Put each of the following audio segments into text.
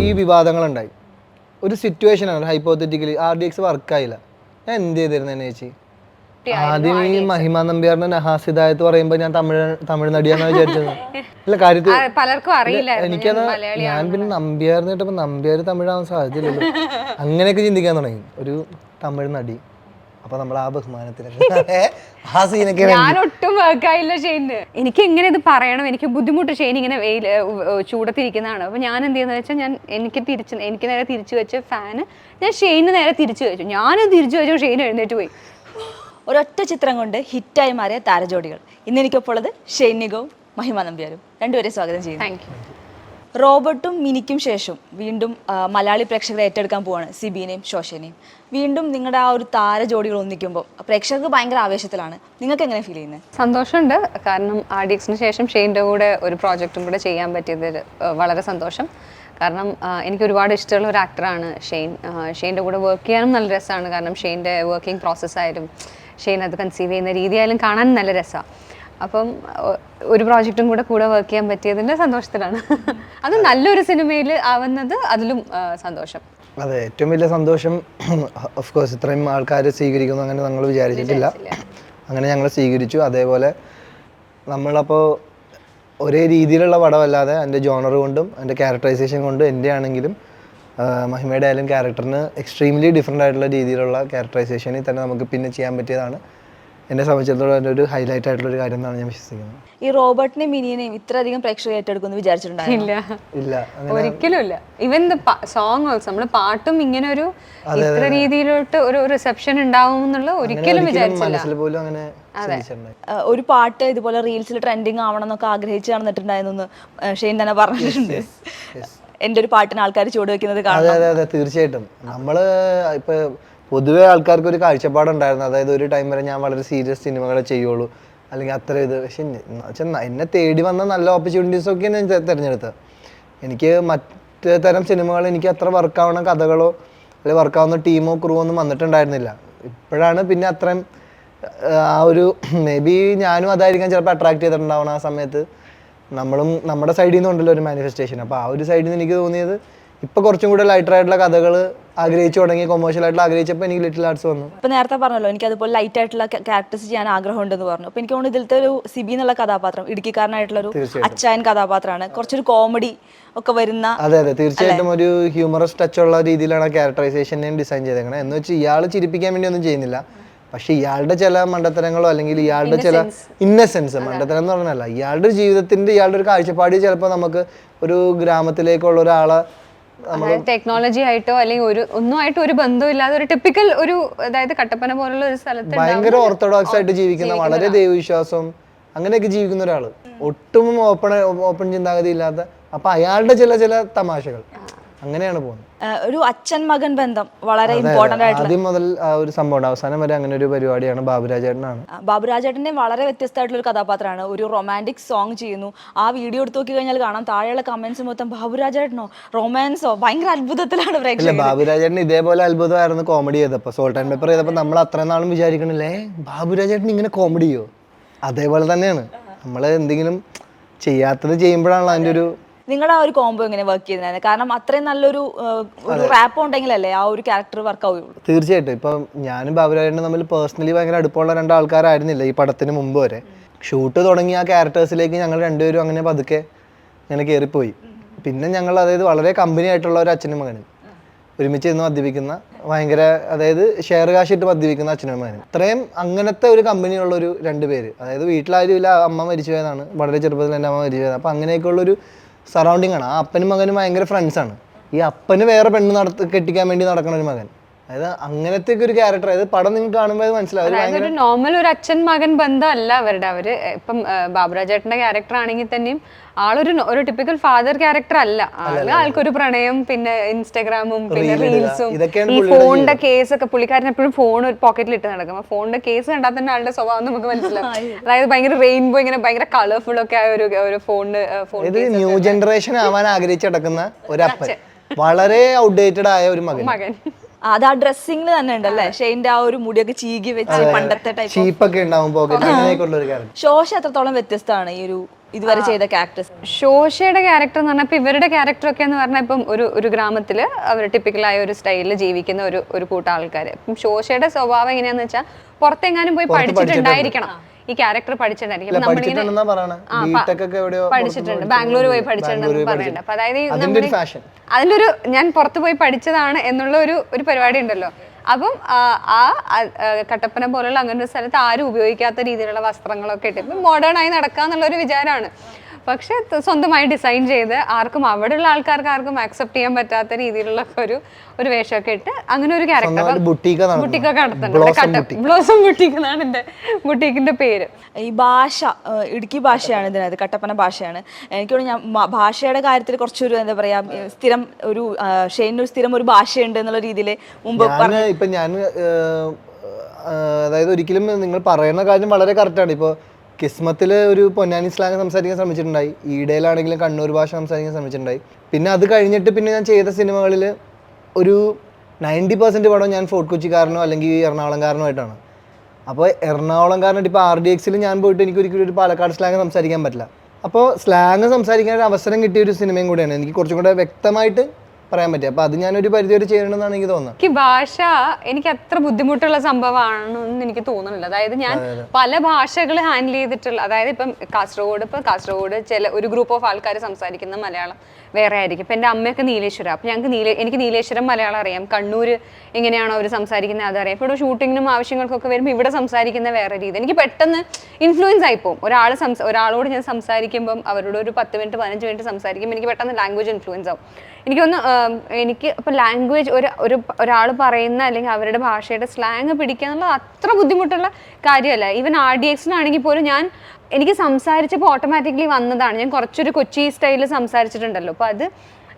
ഈ വിവാദങ്ങളുണ്ടായി. ഒരു സിറ്റുവേഷൻ ആണ്. ഹൈപ്പോത്തറ്റിക്കലി ആർ ഡി എക്സ് വർക്കായില്ല ഞാൻ എന്ത് ചെയ്തിരുന്നു എന്നെ ചേച്ചി? ആദ്യം ഈ മഹിമ നമ്പ്യാറിന്റെ നഹാസിദായത്ത് പറയുമ്പോ ഞാൻ തമിഴ് തമിഴ് നടിയാന്ന് വിചാരിച്ചത് ഇല്ല കാര്യത്തിൽ പലർക്കും അറിയില്ല എനിക്കത് ഞാൻ ഞാൻ പിന്നെ നമ്പ്യാർന്ന് കേട്ടപ്പോ നമ്പ്യാർ തമിഴാവാൻ സാധ്യതയില്ലല്ലോ. അങ്ങനെയൊക്കെ ചിന്തിക്കാൻ തുടങ്ങി. ഒരു തമിഴ് നടി. അപ്പൊ നമ്മൾ ആ ബഹുമാനത്തിലൊക്കെ ആ സീനൊക്കെ ഞാൻ ഒട്ടും വർക്കായില്ല ഷെയ്ന്. എനിക്ക് എങ്ങനെ ഇത് പറയണം? എനിക്ക് ബുദ്ധിമുട്ട് ഷെയ്ൻ ഇങ്ങനെ വെയിൽ ചൂടത്തിരിക്കുന്നതാണ്. അപ്പൊ ഞാൻ എന്ത് ചെയ്യുന്നത് വെച്ചാൽ ഞാൻ എനിക്ക് തിരിച്ച് എനിക്ക് നേരെ തിരിച്ചു വെച്ച ഫാന് ഞാൻ ഷെയിന് നേരെ തിരിച്ചു വെച്ചു. ഞാനും തിരിച്ചു വെച്ചു ഷെയ്ൻ എഴുന്നേറ്റ് പോയി. ഒരൊറ്റ ചിത്രം കൊണ്ട് ഹിറ്റായി മാറിയ താരജോഡികൾ. ഇന്ന് എനിക്കൊപ്പം ഉള്ളത് ഷെയ്നികവും മഹിമ നമ്പ്യാരും. രണ്ടുപേരെ സ്വാഗതം ചെയ്യുന്നു. താങ്ക് യു റോബർട്ടും മിനിക്കും ശേഷം വീണ്ടും മലയാളി പ്രേക്ഷകരെ ഏറ്റെടുക്കാൻ പോവാണ് സിബീനെയും ശോശനെയും. വീണ്ടും നിങ്ങളുടെ ആ ഒരു താര ജോഡികൾ ഒന്നിക്കുമ്പോൾ പ്രേക്ഷകർക്ക് ഭയങ്കര ആവേശത്തിലാണ്. നിങ്ങൾക്ക് എങ്ങനെ ഫീൽ ചെയ്യുന്നത് സന്തോഷമുണ്ട്. കാരണം ആർ ഡി എക്സിന് ശേഷം ഷെയിന്റെ കൂടെ ഒരു പ്രോജക്റ്റും കൂടെ ചെയ്യാൻ പറ്റിയതിൽ വളരെ സന്തോഷം. കാരണം എനിക്ക് ഒരുപാട് ഇഷ്ടമുള്ള ഒരു ആക്ടറാണ് ഷെയിൻ. ഷെയിന്റെ കൂടെ വർക്ക് ചെയ്യാനും നല്ല രസമാണ്. കാരണം ഷെയിന്റെ വർക്കിംഗ് പ്രോസസ്സായാലും ഷെയിൻ അത് കൺസീവ് ചെയ്യുന്ന രീതിയായാലും കാണാൻ നല്ല രസമാണ് അപ്പം ഒരു പ്രോജക്റ്റും കൂടെ കൂടെ വർക്ക് ചെയ്യാൻ പറ്റിയതിന്റെ സന്തോഷത്തിലാണ്. അത് നല്ലൊരു സിനിമയിൽ ആവുന്നത് അതിലും സന്തോഷം. അതെ ഏറ്റവും വലിയ സന്തോഷം ഓഫ് കോഴ്സ് ഇത്രയും ആൾക്കാർ സ്വീകരിക്കുന്നു അങ്ങനെ നമ്മൾ വിചാരിച്ചിട്ടില്ല. അങ്ങനെ ഞങ്ങൾ സ്വീകരിച്ചു. അതേപോലെ നമ്മളപ്പോൾ ഒരേ രീതിയിലുള്ള പടമല്ലാതെ എന്റെ ജോണർ കൊണ്ടും എന്റെ ക്യാരക്ടറൈസേഷൻ കൊണ്ടും എന്റെ ആണെങ്കിലും മഹിമയുടെ ആയാലും ക്യാരക്ടറിന് എക്സ്ട്രീംലി ഡിഫറെന്റ് ആയിട്ടുള്ള രീതിയിലുള്ള ക്യാരക്ടറൈസേഷനിൽ തന്നെ നമുക്ക് പിന്നെ ചെയ്യാൻ പറ്റിയതാണ്. എന്നെ സംബന്ധിച്ചിടത്തോളം എന്റെ ഒരു ഹൈലൈറ്റ് ആയിട്ടുള്ള ഒരു കാര്യം എന്നാണ് ഞാൻ വിശ്വസിക്കുന്നത്. ഈ റോബർട്ടിനെയും മിനിയെയും ഇത്രയധികം പ്രേക്ഷകർ ഏറ്റെടുക്കുമെന്ന് വിചാരിച്ചിട്ടുണ്ടായിരുന്നില്ല ഇല്ല. ഇല്ല. ഒരിക്കലും ഇല്ല. ഇവൻ സോങ് ഓൾസോ നമ്മൾ പാട്ടും ഇങ്ങനെ ഒരു ഇത്ര രീതിയിലോട്ട് ഒരു റിസപ്ഷൻ ഉണ്ടാവും എന്നുള്ള ഒരിക്കലും വിചാരിച്ചില്ല. ഒരു പാട്ട് ഇതുപോലെ റീൽസിൽ ട്രെൻഡിങ് ആവണം എന്നൊക്കെ ആഗ്രഹിച്ച് നടന്നിട്ടുണ്ടായിരുന്നു എന്ന് ഷെയ്ൻ തന്നെ പറഞ്ഞിട്ടുണ്ട്. എന്റെ ഒരു പാട്ടിന് ആൾക്കാർ ചുവട് വെക്കുന്നത് അതെ അതെ അതെ തീർച്ചയായിട്ടും. നമ്മൾ ഇപ്പൊ പൊതുവെ ആൾക്കാർക്ക് ഒരു കാഴ്ചപ്പാടുണ്ടായിരുന്നു. അതായത് ഒരു ടൈം വരെ ഞാൻ വളരെ സീരിയസ് സിനിമകളെ ചെയ്യുള്ളൂ. അല്ലെങ്കിൽ അത്ര ഇത്. പക്ഷെ എന്നെ തേടി വന്ന നല്ല ഓപ്പർച്യൂണിറ്റീസ് ഒക്കെ ഞാൻ തിരഞ്ഞെടുത്തത്. എനിക്ക് മറ്റ് തരം സിനിമകൾ എനിക്ക് അത്ര വർക്കാവുന്ന കഥകളോ അല്ലെങ്കിൽ വർക്കാവുന്ന ടീമോ ക്രൂ ഒന്നും വന്നിട്ടുണ്ടായിരുന്നില്ല. ഇപ്പോഴാണ് പിന്നെ അത്രയും ആ ഒരു മേ ബി ഞാനും അതായിരിക്കാം ചിലപ്പോൾ അട്രാക്ട് ചെയ്തിട്ടുണ്ടാവണം ആ സമയത്ത്. നമ്മളും നമ്മുടെ സൈഡിൽ നിന്നുണ്ടല്ലോ ഒരു മാനിഫെസ്റ്റേഷൻ അപ്പോൾ ആ ഒരു സൈഡിൽ നിന്ന് എനിക്ക് തോന്നിയത് ഇപ്പൊ കുറച്ചും കൂടെ ലൈറ്റർ ആയിട്ടുള്ള കഥകൾ ആഗ്രഹിച്ചു തുടങ്ങി കൊമേഴ്ഷ്യൽ ആയിട്ടുള്ള ആഗ്രഹിച്ചപ്പോൾ എനിക്ക് ലിറ്റിൽ ആർട്സ് വന്നു. ഇപ്പൊ നേരത്തെ പറഞ്ഞല്ലോ എനിക്ക് അതുപോലെ ലൈറ്റ് ആയിട്ടുള്ള ക്യാരക്ടേഴ്സ് ചെയ്യാൻ ആഗ്രഹം ആഗ്രഹമുണ്ടെന്ന് പറഞ്ഞു. അപ്പൊ എനിക്ക് തോന്നുന്നു ഇതിലത്തെ ഒരു സിബി എന്നുള്ള കഥാപാത്രം ഇടുക്കിക്കാരനായിട്ടുള്ള ഒരു അച്ചായൻ കഥാപാത്രമാണ്. കുറച്ചൊരു കോമഡി ഒക്കെ വരുന്ന അതെ അതെ. തീർച്ചയായിട്ടും ഒരു ഹ്യൂമറസ് ടച്ച് ഉള്ള രീതിയിലാണ് ക്യാരക്ടറൈസേഷനെയും ഡിസൈൻ ചെയ്തേക്കുന്നത് എന്ന് വെച്ചാൽ ഇയാൾ ചിരിപ്പിക്കാൻ വേണ്ടി ഒന്നും ചെയ്യുന്നില്ല. പക്ഷെ ഇയാളുടെ ചില മണ്ടത്തരങ്ങളോ അല്ലെങ്കിൽ ഇയാളുടെ ചില ഇന്നസെൻസ് മണ്ടത്തരം എന്ന് പറഞ്ഞല്ല ഇയാളുടെ ജീവിതത്തിന്റെ ഇയാളുടെ ഒരു കാഴ്ചപ്പാട് ചിലപ്പോൾ നമുക്ക് ഒരു ഗ്രാമത്തിലേക്കുള്ള ഒരാളെ ടെക്നോളജി ആയിട്ടോ അല്ലെങ്കിൽ ഒരു ഒന്നുമായിട്ട് ഒരു ബന്ധമില്ലാതെ ഒരു ടിപ്പിക്കൽ ഒരു അതായത് കട്ടപ്പന പോലുള്ള ഒരു സ്ഥലത്ത് ഭയങ്കര ഓർത്തഡോക്സ് ആയിട്ട് ജീവിക്കുന്ന വളരെ ദൈവവിശ്വാസം അങ്ങനെയൊക്കെ ജീവിക്കുന്ന ഒരാൾ. ഒട്ടും ഓപ്പൺ ഓപ്പൺ ചിന്താഗതി ഇല്ലാത്ത അപ്പൊ അയാളുടെ ചില ചില തമാശകൾ. അങ്ങനെയാണ് പോകുന്നത്. ഒരു അച്ഛൻ മകൻ ബന്ധം വളരെ ഇമ്പോർട്ടന്റ് ആയിട്ടുള്ള ആദ്യം മുതൽ ആ ഒരു സംഭവം അവസാനം വരെ അങ്ങനെ ഒരു പരിപാടിയാണ് ബാബുരാജേട്ടനാണ്. ബാബുരാജേട്ടന്റെ ബാബുരാജേട്ടന്റെ വളരെ വ്യത്യസ്തമായിട്ടുള്ള ഒരു കഥാപാത്രമാണ്. ഒരു റൊമാന്റിക് സോങ് ചെയ്യുന്നു. ആ വീഡിയോ എടുത്ത് നോക്കി കഴിഞ്ഞാൽ കാണാം. താഴെയുള്ള കമന്റ്സ് മൊത്തം ബാബുരാജേട്ടനോ? റൊമാൻസോ ഭയങ്കര അത്ഭുതത്തിലാണ് പ്രേക്ഷകർ. ബാബുരാജേട്ടൻ ഇതേപോലെ അത്ഭുതമായിരുന്നു കോമഡി ചെയ്തപ്പോ സോൾട്ട് ആൻഡ് പേപ്പർ ചെയ്തപ്പോ നമ്മൾ അത്ര നാളും വിചാരിക്കണില്ലേ. ബാബുരാജേട്ടൻ ഇങ്ങനെ കോമഡിയോ ചെയ്യോ? അതേപോലെ തന്നെയാണ്. നമ്മൾ എന്തെങ്കിലും ചെയ്യാത്തത് ചെയ്യുമ്പോഴാണല്ലോ അതിന്റെ ഒരു നിങ്ങളുടെ ആ ഒരു കോംബോ എങ്ങനെ വർക്ക് ചെയ്തിരുന്നത് കാരണം അത്രയും നല്ലൊരു ഒരു റാപ്പ് ഉണ്ടെങ്കിലല്ലേ ആ ഒരു ക്യാരക്ടർ വർക്ക് ആവുകയുള്ളൂ തീർച്ചയായിട്ടും. ഇപ്പം ഞാനും ബാബുരാജനും തമ്മിൽ പേഴ്സണലി ഭയങ്കര അടുപ്പമുള്ള രണ്ട് ആൾക്കാരായിരുന്നില്ല ഈ പടത്തിന് മുമ്പ് വരെ. ഷൂട്ട് തുടങ്ങിയ ആ ക്യാരക്ടേഴ്സിലേക്ക് ഞങ്ങൾ രണ്ടുപേരും അങ്ങനെ പതുക്കെ ഇങ്ങനെ കയറിപ്പോയി പിന്നെ ഞങ്ങൾ അതായത് വളരെ കമ്പനി ആയിട്ടുള്ള ഒരു അച്ഛനും മകനും. ഒരുമിച്ച് ഇരുന്ന് മദ്യപിക്കുന്ന ഭയങ്കര അതായത് ഷെയർ കാശ് ഇട്ട് മദ്യപിക്കുന്ന അച്ഛനും മകനും. ഇത്രയും അങ്ങനത്തെ ഒരു കമ്പനിയുള്ള ഒരു രണ്ട് പേര് അതായത് വീട്ടിലാരും ഇല്ല അമ്മ മരിച്ചു പോയതാണ് വളരെ ചെറുപ്പത്തിൽ എന്റെ അമ്മ മരിച്ചു പോയതാണ് അപ്പം അങ്ങനെയൊക്കെയുള്ളൊരു സറൗണ്ടിങ് ആണ്. ആ അപ്പനും മകനും ഭയങ്കര ഫ്രണ്ട്സാണ് ഈ അപ്പന് വേറെ പെണ്ണ് നട കെട്ടിക്കാൻ വേണ്ടി നടക്കണ ഒരു മകൻ. അതായത് അങ്ങനത്തെ ഒരു ക്യാരക്ടർ അതായത് പടം നിങ്ങൾ കാണുമ്പോൾ മനസ്സിലാവും. ഒരു നോർമൽ ഒരു അച്ഛൻ മകൻ ബന്ധമല്ല അവരുടെ അവർ ഇപ്പം ബാബുരാജേട്ടന്റെ ക്യാരക്ടർ ആണെങ്കിൽ തന്നെയും ആളൊരു ഒരു ടിപ്പിക്കൽ ഫാദർ ക്യാരക്ടർ അല്ല. ആൾ ആൾക്കൊരു പ്രണയം പിന്നെ ഇൻസ്റ്റാഗ്രാമും പിന്നെ റീൽസും ഈ ഫോണിന്റെ കേസ് ഒക്കെ പുള്ളിക്കാരൻ എപ്പോഴും ഫോൺ ഒരു പോക്കറ്റിൽ ഇട്ട് നടക്കും. അപ്പൊ ഫോണിന്റെ കേസ് കണ്ടാൽ തന്നെ ആളുടെ സ്വഭാവം നമുക്ക് മനസ്സിലാവും. അതായത് ഭയങ്കര റെയിൻബോ ഇങ്ങനെ ഭയങ്കര കളർഫുൾ ഒക്കെ ആയ ഒരു ഒരു ഫോണിന് ഫോൺ ന്യൂ ജനറേഷൻ ആവാൻ ആഗ്രഹിച്ചു നടക്കുന്ന ഒരു അപ്പൻ. വളരെ ഔട്ട്ഡേറ്റഡ് ആയ ഒരു മകൻ. മകൻ. അത് ആ ഡ്രസ്സിംഗിൽ തന്നെ ഉണ്ടല്ലേ? ഷെയിന്റെ ആ ഒരു മുടിയൊക്കെ ചീകി വെച്ച് പണ്ടത്തെ ടൈപ്പ് ക്യാരക്ടർ ശോശ എത്രത്തോളം വ്യത്യസ്തമാണ് ഈ ഒരു ഇതുവരെ ചെയ്ത ക്യാരക്ടേഴ്സ് ഷോഷയുടെ ക്യാരക്ടർ എന്ന് പറഞ്ഞാൽ ഇപ്പം ഇവരുടെ ക്യാരക്ടർ ഒക്കെ എന്ന് പറഞ്ഞാൽ ഇപ്പം ഒരു ഒരു ഗ്രാമത്തിൽ അവർ ടിപ്പിക്കലായ ഒരു സ്റ്റൈലിൽ ജീവിക്കുന്ന ഒരു ഒരു കൂട്ടം ആൾക്കാർ ഇപ്പം ഷോഷയുടെ സ്വഭാവം എങ്ങനെയാന്ന് വെച്ചാൽ പുറത്തെങ്ങാനും പോയി പഠിച്ചിട്ടുണ്ടായിരിക്കണം. ഈ ക്യാരക്ടർ പഠിച്ചിട്ടുണ്ടായിരിക്കും. നമ്മളിങ്ങനെ പഠിച്ചിട്ടുണ്ട്. ബാംഗ്ലൂർ പോയി പഠിച്ചിട്ടുണ്ടെന്ന് പറയുന്നുണ്ട് അപ്പൊ അതായത് ഈ അതിന്റെ ഒരു ഞാൻ പുറത്ത് പോയി പഠിച്ചതാണ് എന്നുള്ള ഒരു ഒരു പരിപാടി ഉണ്ടല്ലോ. അപ്പം ആ, കട്ടപ്പന പോലുള്ള അങ്ങനെ ഒരു സ്ഥലത്ത് ആരും ഉപയോഗിക്കാത്ത രീതിയിലുള്ള വസ്ത്രങ്ങളൊക്കെ ഇട്ട് ഇപ്പം മോഡേൺ ആയി നടക്കുക എന്നുള്ള ഒരു വിചാരമാണ്. പക്ഷെ സ്വന്തമായി ഡിസൈൻ ചെയ്ത് ആർക്കും അവിടെയുള്ള ആൾക്കാർക്ക് ആർക്കും ആക്സെപ്റ്റ് ചെയ്യാൻ പറ്റാത്ത രീതിയിലുള്ള ഒരു ഒരു വേഷമൊക്കെ ഇട്ട് അങ്ങനെ ഒരു ക്യാരക്ടർ ബുട്ടീക്ക് ബുട്ടിക്കൊക്കെ നടത്തുന്നുണ്ട് ബ്ലോസം ബുട്ടീക്ക് എന്നാണ് എന്റെ ബുട്ടീക്കിന്റെ പേര്. ഈ ഭാഷ ഇടുക്കി ഭാഷയാണ് ഇതിനകത്ത് കട്ടപ്പന ഭാഷയാണ്. എനിക്ക് ഞാൻ ഭാഷയുടെ കാര്യത്തിൽ കുറച്ചൊരു എന്താ പറയാ സ്ഥിരം ഒരു ഷെയിനൊരു ഒരു സ്ഥിരം ഒരു ഭാഷയുണ്ട് എന്നുള്ള രീതിയിൽ മുമ്പ് പറഞ്ഞു ഇപ്പൊ ഞാൻ അതായത് ഒരിക്കലും നിങ്ങൾ പറയുന്ന കാര്യം വളരെ കറക്റ്റാണ് ഇപ്പോൾ കിസ്മത്തിൽ ഒരു പൊന്നാനി സ്ലാങ് സംസാരിക്കാൻ ശ്രമിച്ചിട്ടുണ്ടായി. ഈടയിലാണെങ്കിലും കണ്ണൂർ ഭാഷ സംസാരിക്കാൻ ശ്രമിച്ചിട്ടുണ്ടായി. പിന്നെ അത് കഴിഞ്ഞിട്ട് പിന്നെ ഞാൻ ചെയ്ത സിനിമകളിൽ ഒരു നയന്റി പെർസെന്റ് പടം ഞാൻ ഫോർട്ട് കൊച്ചിക്കാരനോ അല്ലെങ്കിൽ എറണാകുളംകാരനോ ആയിട്ടാണ് അപ്പോൾ എറണാകുളംകാരനായിട്ട് ഇപ്പോൾ ആർ ഡി എക്സിൽ ഞാൻ പോയിട്ട് എനിക്ക് ഒരിക്കലും ഒരു പാലക്കാട് സ്ലാങ് സംസാരിക്കാൻ പറ്റില്ല. അപ്പോൾ സ്ലാങ് സംസാരിക്കാൻ ഒരു അവസരം കിട്ടിയ ഒരു സിനിമയും കൂടിയാണ്. എനിക്ക് കുറച്ചും കൂടെ വ്യക്തമായിട്ട് പറയാൻ പറ്റും അപ്പൊ അത് ഞാനൊരു പരിധി വരെ ചെയ്യണമെന്നാണ് എനിക്ക് തോന്നുന്നത്. എനിക്ക് ഭാഷ എനിക്ക് അത്ര ബുദ്ധിമുട്ടുള്ള സംഭവമാണെന്ന് എനിക്ക് തോന്നുന്നില്ല. അതായത് ഞാൻ പല ഭാഷകൾ ഹാൻഡിൽ ചെയ്തിട്ടുള്ള അതായത് ഇപ്പം കാസർഗോഡ് ഇപ്പം കാസർഗോഡ് ചില ഒരു ഗ്രൂപ്പ് ഓഫ് ആൾക്കാർ സംസാരിക്കുന്ന മലയാളം വേറെ ആയിരിക്കും. ഇപ്പം എന്റെ അമ്മയൊക്കെ നീലേശ്വരം. അപ്പം ഞങ്ങൾക്ക് നീല എനിക്ക് നീലേശ്വരം മലയാളം അറിയാം. കണ്ണൂർ എങ്ങനെയാണോ അവർ സംസാരിക്കുന്നത് അതറിയാം ഇപ്പോൾ ഇവിടെ ഷൂട്ടിങ്ങിനും ആവശ്യങ്ങൾക്കൊക്കെ വരുമ്പോൾ ഇവിടെ സംസാരിക്കുന്ന വേറെ രീതി. എനിക്ക് പെട്ടെന്ന് ഇൻഫ്ലുവൻസ് ആയിപ്പോവും ഒരാൾ സംസ ഒരാളോട് ഞാൻ സംസാരിക്കുമ്പം അവരോട് ഒരു പത്ത് മിനിറ്റ് പതിനഞ്ച് മിനിറ്റ് സംസാരിക്കുമ്പോൾ എനിക്ക് പെട്ടെന്ന് ലാംഗ്വേജ് ഇൻഫ്ലുവൻസ് ആവും. എനിക്കൊന്ന് എനിക്ക് ഇപ്പം ലാംഗ്വേജ് ഒരു ഒരു ഒരാൾ പറയുന്ന അല്ലെങ്കിൽ അവരുടെ ഭാഷയുടെ സ്ലാങ് പിടിക്കുക എന്നുള്ളത് അത്ര ബുദ്ധിമുട്ടുള്ള കാര്യമല്ല. ഈവൻ ആർ ഡി എക്സിനാണെങ്കിൽ പോലും ഞാൻ എനിക്ക് സംസാരിച്ചപ്പോൾ ഓട്ടോമാറ്റിക്കലി വന്നതാണ്. ഞാൻ കുറച്ചൊരു കൊച്ചി സ്റ്റൈലിൽ സംസാരിച്ചിട്ടുണ്ടല്ലോ. അപ്പോൾ അത്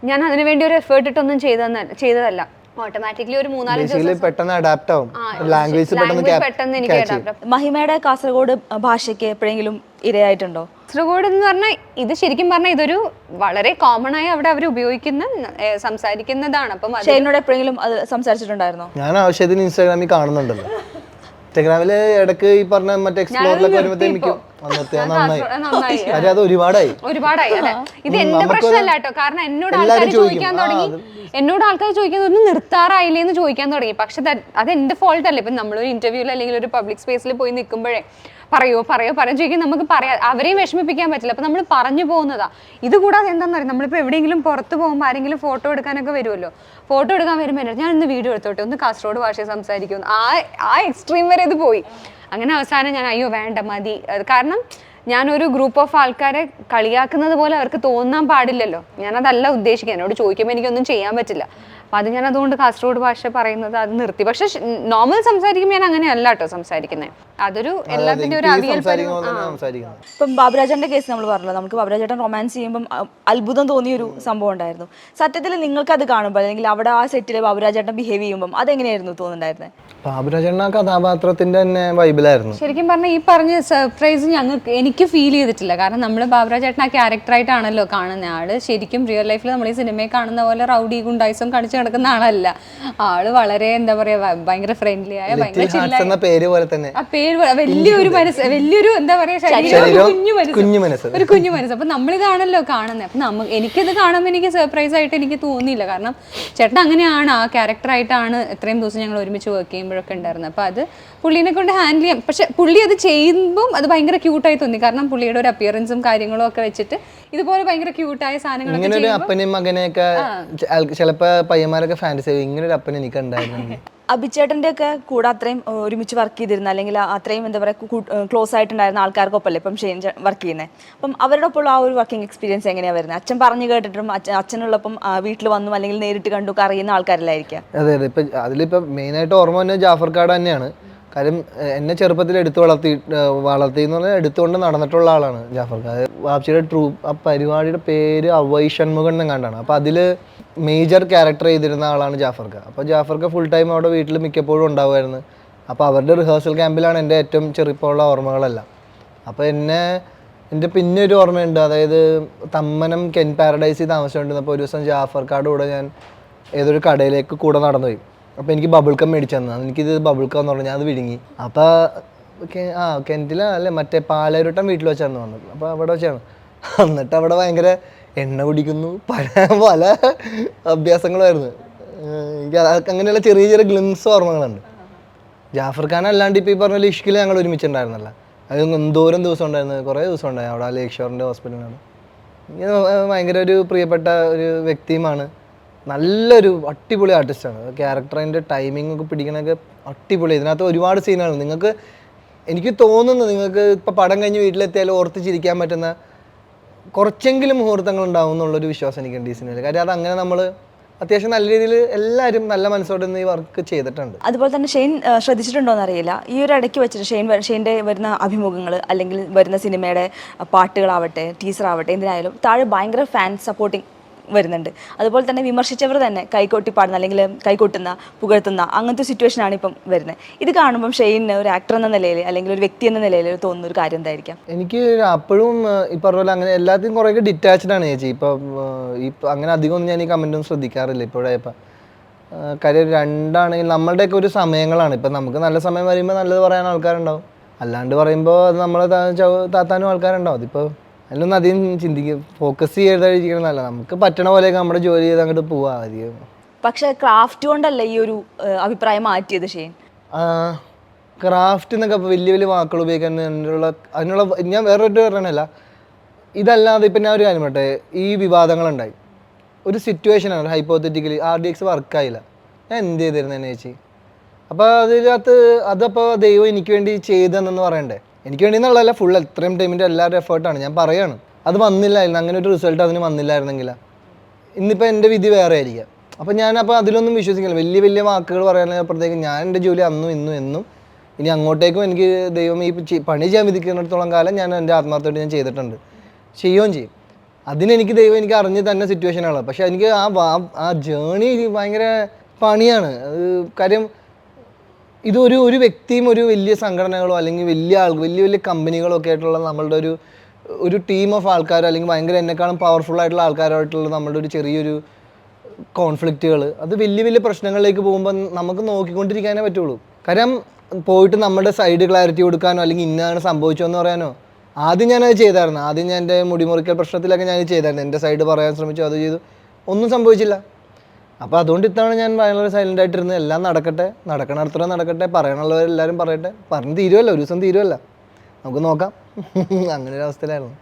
ഞാൻ അതിനുവേണ്ടി ഒരു എഫേർട്ട് ഇട്ടൊന്നും ചെയ്തതല്ല ചെയ്തതല്ല. ഓട്ടോമാറ്റിക്കലി ഒരു മൂന്നാൽ പെട്ടെന്ന് അഡാപ്റ്റ് ആവും. ലാംഗ്വേജ് പെട്ടെന്ന് എനിക്ക്. മഹിമയുടെ കാസർഗോഡ് ഭാഷയ്ക്ക് എപ്പോഴെങ്കിലും ഇരയായിട്ടുണ്ടോ? കാസർഗോഡ് എന്ന് പറഞ്ഞാൽ ഇത് ശരിക്കും പറഞ്ഞാൽ ഇതൊരു വളരെ കോമൺ ആയി അവിടെ അവർ ഉപയോഗിക്കുന്ന സംസാരിക്കുന്നതാണ്. അപ്പം ഷെയിനോട് ഷെയ്നോട് എപ്പോഴെങ്കിലും അത് സംസാരിച്ചിട്ടുണ്ടായിരുന്നോ? ഞാൻ ആവശ്യത്തിന് ഇൻസ്റ്റാഗ്രാമിൽ കാണുന്നുണ്ടല്ലോ. ഇൻസ്റ്റാഗ്രാമിൽ ഇടയ്ക്ക് ഈ പറഞ്ഞ മറ്റേ എക്സ്പ്ലോറിലൊക്കെ വരുമ്പോഴത്തേക്കും നന്നായി. നന്നായി. കാര്യം അത് ഒരുപാടായി. ഒരുപാടായി അല്ലെ? ഇത് എന്റെ പ്രശ്നമല്ല കേട്ടോ. കാരണം എന്നോട് ആൾക്കാർ ചോദിക്കാൻ തുടങ്ങി. എന്നോട് ആൾക്കാർ ചോദിക്കാൻ ഒന്ന് നിർത്താറായില്ലേ എന്ന് ചോദിക്കാൻ തുടങ്ങി. പക്ഷെ അത് എന്റെ ഫോൾട്ട് അല്ലേ? ഇപ്പൊ നമ്മളൊരു ഇന്റർവ്യൂവിൽ അല്ലെങ്കിൽ ഒരു പബ്ലിക് സ്പേസിൽ പോയി നിൽക്കുമ്പോഴേ പറയോ പറയോ പറയോ ചോദിക്കാൻ നമുക്ക് പറയാം അവരെയും വിഷമിപ്പിക്കാൻ പറ്റില്ല. അപ്പൊ നമ്മൾ പറഞ്ഞു പോകുന്നതാ. ഇത് കൂടാതെ എന്താണെന്ന് അറിയാം? നമ്മളിപ്പോൾ എവിടെയെങ്കിലും പുറത്ത് പോകുമ്പോൾ ആരെങ്കിലും ഫോട്ടോ എടുക്കാനൊക്കെ വരുമല്ലോ. ഫോട്ടോ എടുക്കാൻ വരുമ്പോൾ ഞാൻ ഇന്ന് വീഡിയോ എടുത്തോട്ടെ. ഒന്ന് കാസർഗോഡ് ഭാഷയെ സംസാരിക്കുന്നു ആ ആ എക്സ്ട്രീം വരെ ഇത് പോയി. അങ്ങനെ അവസാനം ഞാൻ അയ്യോ വേണ്ട മതി. കാരണം ഞാനൊരു ഗ്രൂപ്പ് ഓഫ് ആൾക്കാരെ കളിയാക്കുന്നത് പോലെ അവർക്ക് തോന്നാൻ പാടില്ലല്ലോ. ഞാനതല്ല ഉദ്ദേശിക്കുക. എന്നോട് ചോദിക്കുമ്പോൾ എനിക്കൊന്നും ചെയ്യാൻ പറ്റില്ല. അപ്പം അത് ഞാൻ അതുകൊണ്ട് കാസർഗോഡ് ഭാഷ പറയുന്നത് അത് നിർത്തി. പക്ഷെ നോർമൽ സംസാരിക്കുമ്പോൾ ഞാൻ അങ്ങനെയല്ല കേട്ടോ സംസാരിക്കുന്നത് അതൊരു എല്ലാത്തിന്റെ ഒരു അവിയൽ ഇപ്പം ബാബുരാജന്റെ കേസ് നമ്മൾ പറഞ്ഞു നമുക്ക് ബാബുരാജേട്ടൻ റൊമാൻസ് ചെയ്യുമ്പോൾ അത്ഭുതം തോന്നിയ ഒരു സംഭവം ഉണ്ടായിരുന്നു. സത്യത്തിൽ നിങ്ങൾക്ക് അത് കാണുമ്പോൾ അല്ലെങ്കിൽ അവിടെ ആ സെറ്റിൽ ബാബുരാജേട്ടൻ ബിഹേവ് ചെയ്യുമ്പോൾ അതെങ്ങനെയായിരുന്നു തോന്നുന്നുണ്ടായിരുന്നത് ബാബുരാജണ്ണ കഥാപാത്രത്തിന്റെ തന്നെ വൈബിലായിരുന്നു ശരിക്കും പറഞ്ഞാൽ ഈ പറഞ്ഞ സർപ്രൈസ് ഞങ്ങൾക്ക് എനിക്ക് ഫീൽ ചെയ്തിട്ടില്ല. കാരണം നമ്മൾ ബാബുരാജേട്ടൻ ആ ക്യാരക്ടറായിട്ടാണല്ലോ കാണുന്ന. ആൾ ശരിക്കും റിയൽ ലൈഫിൽ നമ്മൾ ഈ സിനിമയിൽ കാണുന്ന പോലെ റൗഡി ഗുണ്ടായിസം കാണിച്ചു നടക്കുന്ന ആളല്ല. ആൾ വളരെ എന്താ പറയാ ഭയങ്കര ഫ്രണ്ട്ലി ആയ ഭയങ്കര പേര് പോലെ തന്നെ. ആ പേര് വലിയൊരു മനസ്സ് വലിയൊരു എന്താ പറയാ കുഞ്ഞു മനസ്സ്. ഒരു കുഞ്ഞു മനസ്സ്. അപ്പൊ നമ്മളിതാണല്ലോ കാണുന്നത് അപ്പൊ നമ്മ എനിക്കത് കാണുമ്പോൾ എനിക്ക് സർപ്രൈസ് ആയിട്ട് എനിക്ക് തോന്നിയില്ല. കാരണം ചേട്ടൻ അങ്ങനെയാണ് ആ ക്യാരക്ടർ ആയിട്ടാണ് ഇത്രയും ദിവസം ഞങ്ങൾ ഒരുമിച്ച് വർക്ക് ചെയ്യുമ്പോഴൊക്കെ ഉണ്ടായിരുന്നത്. അപ്പൊ അത് പുള്ളീനെ കൊണ്ട് ഹാൻഡിൽ ചെയ്യാം. പക്ഷെ പുള്ളി അത് ചെയ്യുമ്പം അത് ഭയങ്കര ക്യൂട്ടായി തോന്നി. കാരണം പുള്ളിയുടെ ഒരു അപ്പിയറൻസും കാര്യങ്ങളും ഒക്കെ വെച്ചിട്ട് ഇതുപോലെ ഭയങ്കര ക്യൂട്ടായ സാധനങ്ങളൊക്കെ അപ്പനെയും മകനെയൊക്കെ ചിലപ്പോ പയ്യന്മാരൊക്കെ ഫാൻസി ഇങ്ങനെ ഒരു അപ്പൻ എനിക്ക് ഉണ്ടായിരുന്നു അഭിചേട്ടന്റെ ഒക്കെ കൂടെ അത്രയും ഒരുമിച്ച് വർക്ക് ചെയ്തിരുന്ന അല്ലെങ്കിൽ അത്രയും എന്താ പറയുക ക്ലോസ് ആയിട്ടുണ്ടായിരുന്ന ആൾക്കാർക്കൊപ്പമല്ലേ ഇപ്പം ഷെയിൻ വർക്ക് ചെയ്യുന്നത് അപ്പം അവരുടെ ഒപ്പമുള്ള ആ ഒരു വർക്കിംഗ് എക്സ്പീരിയൻസ് എങ്ങനെയാണ് വരുന്നത് അച്ഛൻ പറഞ്ഞു കേട്ടിട്ടും അച്ഛൻ അച്ഛനുള്ളപ്പം വീട്ടിൽ വന്നു അല്ലെങ്കിൽ നേരിട്ട് കണ്ടു അറിയുന്ന ആൾക്കാരിലായിരിക്കാം അതെ അതെ. ഇപ്പം അതിലിപ്പം മെയിനായിട്ട് ഓർമ്മ വന്നത് ജാഫർ കാട് തന്നെയാണ്. കാര്യം എന്നെ ചെറുപ്പത്തിൽ എടുത്തു വളർത്തി വളർത്തി എന്ന് പറഞ്ഞാൽ എടുത്തുകൊണ്ട് നടന്നിട്ടുള്ള ആളാണ് ജാഫർ ഖാൻ വാപ്സിയുടെ ട്രൂ ആ പരിപാടിയുടെ പേര് അവൈ ഷൺമുഖൻ എന്നെങ്ങാണ്ടാണ് അപ്പോൾ അതിൽ മേജർ ക്യാരക്ടർ ചെയ്തിരുന്ന ആളാണ് ജാഫർ ഖാൻ അപ്പോൾ ജാഫർ ഖാൻ ഫുൾ ടൈം അവിടെ വീട്ടിൽ മിക്കപ്പോഴും ഉണ്ടാവുമായിരുന്നു. അപ്പോൾ അവരുടെ റിഹേഴ്സൽ ക്യാമ്പിലാണ് എന്റെ ഏറ്റവും ചെറുപ്പമുള്ള ഓർമ്മകളെല്ലാം. അപ്പോൾ എന്നെ എന്റെ പിന്നെ ഒരു ഓർമ്മയുണ്ട്. അതായത് തമ്മനം കെൻ പാരഡൈസിൽ താമസിച്ചുകൊണ്ടിരുന്നപ്പോൾ ഒരു ദിവസം ജാഫർ കാട് കൂടെ ഞാൻ ഏതൊരു കടയിലേക്ക് കൂടെ നടന്നുപോയി. അപ്പോൾ എനിക്ക് ബബിൾ കം മേടിച്ചു തന്നു. എനിക്കിത് ബബിൾ കം എന്ന് പറഞ്ഞാൽ അത് വിഴുങ്ങി. അപ്പോൾ ആ കിണറ്റില അല്ലെ മറ്റേ പാലരുട്ടം വീട്ടിൽ വെച്ചാണ് വന്നത്. അപ്പോൾ അവിടെ വെച്ചാണ്. എന്നിട്ട് അവിടെ ഭയങ്കര എണ്ണ കുടിക്കുന്നു പല പല അഭ്യാസങ്ങളായിരുന്നു. എനിക്ക് അങ്ങനെയുള്ള ചെറിയ ചെറിയ ഗ്ലിംസ് ഓർമ്മകളുണ്ട്. ജാഫർ ഖാൻ അല്ലാണ്ട് ഇപ്പോൾ ഈ പറഞ്ഞ ലിഷ്കിൽ ഞങ്ങൾ ഒരുമിച്ചുണ്ടായിരുന്നല്ല. അത് എന്തോരം ദിവസം ഉണ്ടായിരുന്നു കുറേ ദിവസം ഉണ്ടായി. അവിടെ ആ ലേക്ക് ഷോറിന്റെ ഹോസ്പിറ്റലിലാണ് ഭയങ്കര ഒരു പ്രിയപ്പെട്ട ഒരു വ്യക്തിയുമാണ്. നല്ലൊരു അടിപൊളി ആർട്ടിസ്റ്റാണ് ക്യാരക്ടറിന്റെ ടൈമിംഗ് ഒക്കെ പിടിക്കണൊക്കെ അടിപൊളി. ഇതിനകത്ത് ഒരുപാട് സീനാണ് നിങ്ങൾക്ക് എനിക്ക് തോന്നുന്നു നിങ്ങൾക്ക് ഇപ്പോൾ പടം കഴിഞ്ഞ് വീട്ടിലെത്തിയാലും ഓർത്ത് ചിരിക്കാൻ പറ്റുന്ന കുറച്ചെങ്കിലും മുഹൂർത്തങ്ങൾ ഉണ്ടാവും എന്നുള്ളൊരു വിശ്വാസം എനിക്കുണ്ട് ഈ സിനിമയിൽ കാര്യം അത് അങ്ങനെ നമ്മൾ അത്യാവശ്യം നല്ല രീതിയിൽ എല്ലാവരും നല്ല മനസ്സോടെ ഈ വർക്ക് ചെയ്തിട്ടുണ്ട്. അതുപോലെ തന്നെ ഷെയ്ൻ ശ്രദ്ധിച്ചിട്ടുണ്ടോ എന്നറിയില്ല ഈ ഒരു ഇടയ്ക്ക് വെച്ചിട്ട് ഷെയ്ൻ ഷെയ്ന്റെ വരുന്ന അഭിമുഖങ്ങൾ അല്ലെങ്കിൽ വരുന്ന സിനിമയുടെ പാട്ടുകളാവട്ടെ ടീച്ചറാവട്ടെ എന്തിനായാലും താഴെ ഭയങ്കര ഫാൻ സപ്പോർട്ടിങ് വരുന്നുണ്ട്. അതുപോലെ തന്നെ വിമർശിച്ചവർ തന്നെ കൈകൊട്ടി പാടുന്ന അല്ലെങ്കിൽ കൈകൊട്ടുന്ന പുകഴ്ത്തുന്ന അങ്ങനത്തെ സിറ്റുവേഷൻ ആണ് ഇപ്പം വരുന്നത് ഇത് കാണുമ്പോൾ ഷെയ്ന് ഒരു ആക്ടർ എന്ന നിലയിൽ അല്ലെങ്കിൽ ഒരു വ്യക്തി എന്ന നിലയിൽ തോന്നുന്ന ഒരു കാര്യം എന്തായിരിക്കാം? എനിക്ക് അപ്പോഴും ഈ പറഞ്ഞ പോലെ അങ്ങനെ എല്ലാത്തിനും കുറേയൊക്കെ ഡിറ്റാച്ച്ഡ് ആണ് ചേച്ചി. ഇപ്പം അങ്ങനെ അധികം ഒന്നും ഞാൻ ഈ കമന്റ് ഒന്നും ശ്രദ്ധിക്കാറില്ല ഇപ്പോഴേ ഇപ്പം കാര്യം രണ്ടാണെങ്കിൽ നമ്മളുടെയൊക്കെ ഒരു സമയങ്ങളാണ്. ഇപ്പം നമുക്ക് നല്ല സമയം വരുമ്പോൾ നല്ലത് പറയാൻ ആൾക്കാരുണ്ടാവും. അല്ലാണ്ട് പറയുമ്പോൾ അത് നമ്മളെ താത്താനും ആൾക്കാരുണ്ടാവും. അതിപ്പോൾ അതിലൊന്നും അധികം ചിന്തിക്കും ഫോക്കസ് ചെയ്തായിരിക്കണമെന്നല്ല നമുക്ക് പറ്റണ പോലെയൊക്കെ നമ്മുടെ ജോലി ചെയ്ത് അങ്ങോട്ട് പോവാ അധികം. പക്ഷെ ക്രാഫ്റ്റ് കൊണ്ടല്ല ഈ ഒരു അഭിപ്രായം മാറ്റിയത് ഷെയ്ൻ? ക്രാഫ്റ്റ് എന്നൊക്കെ ഇപ്പോൾ വലിയ വലിയ വാക്കുകൾ ഉപയോഗിക്കാൻ അതിനുള്ള അതിനുള്ള ഞാൻ വേറൊരു പറയണല്ല ഇതല്ലാതെ ഇപ്പം ഞാൻ ഒരു കാര്യം പറട്ടെ ഈ വിവാദങ്ങളുണ്ടായി. ഒരു സിറ്റുവേഷനാണ് ഹൈപ്പോത്തറ്റിക്കലി ആർ ഡി എക്സ് വർക്കായില്ല ഞാൻ എന്ത് ചെയ്തിരുന്നു എന്നെ ചേച്ചി? അപ്പോൾ അതിനകത്ത് അതപ്പോൾ ദൈവം എനിക്ക് വേണ്ടി ചെയ്തെന്നു പറയണ്ടേ? എനിക്ക് വേണ്ടി എന്നുള്ളതല്ല ഫുൾ എത്രയും ടൈമിന്റെ എല്ലാവരുടെയും എഫേർട്ടാണ് ഞാൻ പറയുകയാണ് അത് വന്നില്ലായിരുന്നു അങ്ങനെ ഒരു റിസൾട്ട് അതിന് വന്നില്ലായിരുന്നെങ്കിൽ ഇന്നിപ്പോൾ എന്റെ വിധി വേറെ ആയിരിക്കാം. അപ്പോൾ ഞാൻ അപ്പോൾ അതിലൊന്നും വിശ്വസിക്കില്ല വലിയ വലിയ വാക്കുകൾ പറയാനപ്പോഴത്തേക്ക് ഞാൻ എന്റെ ജോലി അന്നും ഇന്നും എന്നും ഇനി അങ്ങോട്ടേക്കും എനിക്ക് ദൈവം ഈ പണി ചെയ്യാൻ വിധിക്കുന്നിടത്തോളം കാലം ഞാൻ എന്റെ ആത്മാർത്ഥമായിട്ട് ഞാൻ ചെയ്തിട്ടുണ്ട്. ചെയ്യുകയും ചെയ്യും. അതിനെനിക്ക് ദൈവം എനിക്ക് അറിഞ്ഞ് തന്നെ സിറ്റുവേഷനാണ് പക്ഷേ എനിക്ക് ആ ആ ജേണി ഭയങ്കര പണിയാണ്. കാര്യം ഇതൊരു ഒരു വ്യക്തിയും ഒരു വലിയ സംഘടനകളോ അല്ലെങ്കിൽ വലിയ ആൾ വലിയ വലിയ കമ്പനികളോ ഒക്കെ ആയിട്ടുള്ള നമ്മളുടെ ഒരു ഒരു ടീം ഓഫ് ആൾക്കാരോ അല്ലെങ്കിൽ ഭയങ്കര എന്നെക്കാളും പവർഫുൾ ആയിട്ടുള്ള ആൾക്കാരായിട്ടുള്ള നമ്മളുടെ ഒരു ചെറിയൊരു കോൺഫ്ലിക്റ്റുകൾ അത് വലിയ വലിയ പ്രശ്നങ്ങളിലേക്ക് പോകുമ്പോൾ നമുക്ക് നോക്കിക്കൊണ്ടിരിക്കാനേ പറ്റുള്ളൂ. കാരണം പോയിട്ട് നമ്മുടെ സൈഡ് ക്ലാരിറ്റി കൊടുക്കാനോ അല്ലെങ്കിൽ ഇന്നാണ് സംഭവിച്ചതെന്ന് പറയാനോ? ആദ്യം ഞാനത് ചെയ്തായിരുന്നു. ആദ്യം ഞാൻ എന്റെ മുടിമുറിക്കൽ പ്രശ്നത്തിലൊക്കെ ഞാൻ ചെയ്തായിരുന്നു. എന്റെ സൈഡ് പറയാൻ ശ്രമിച്ചു അത് ചെയ്തു. ഒന്നും സംഭവിച്ചില്ല. അപ്പോൾ അതുകൊണ്ട് ഇത്തവണ ഞാൻ വളരെ സൈലന്റ് ആയിട്ടിരുന്ന് എല്ലാം നടക്കട്ടെ നടക്കണത്ര നടക്കട്ടെ പറയണുള്ളവരെല്ലാവരും പറയട്ടെ. പറഞ്ഞ് തീരുമല്ലോ ഒരു ദിവസം തീരുമല്ല നമുക്ക് നോക്കാം. അങ്ങനെ ഒരു അവസ്ഥയിലായിരുന്നു.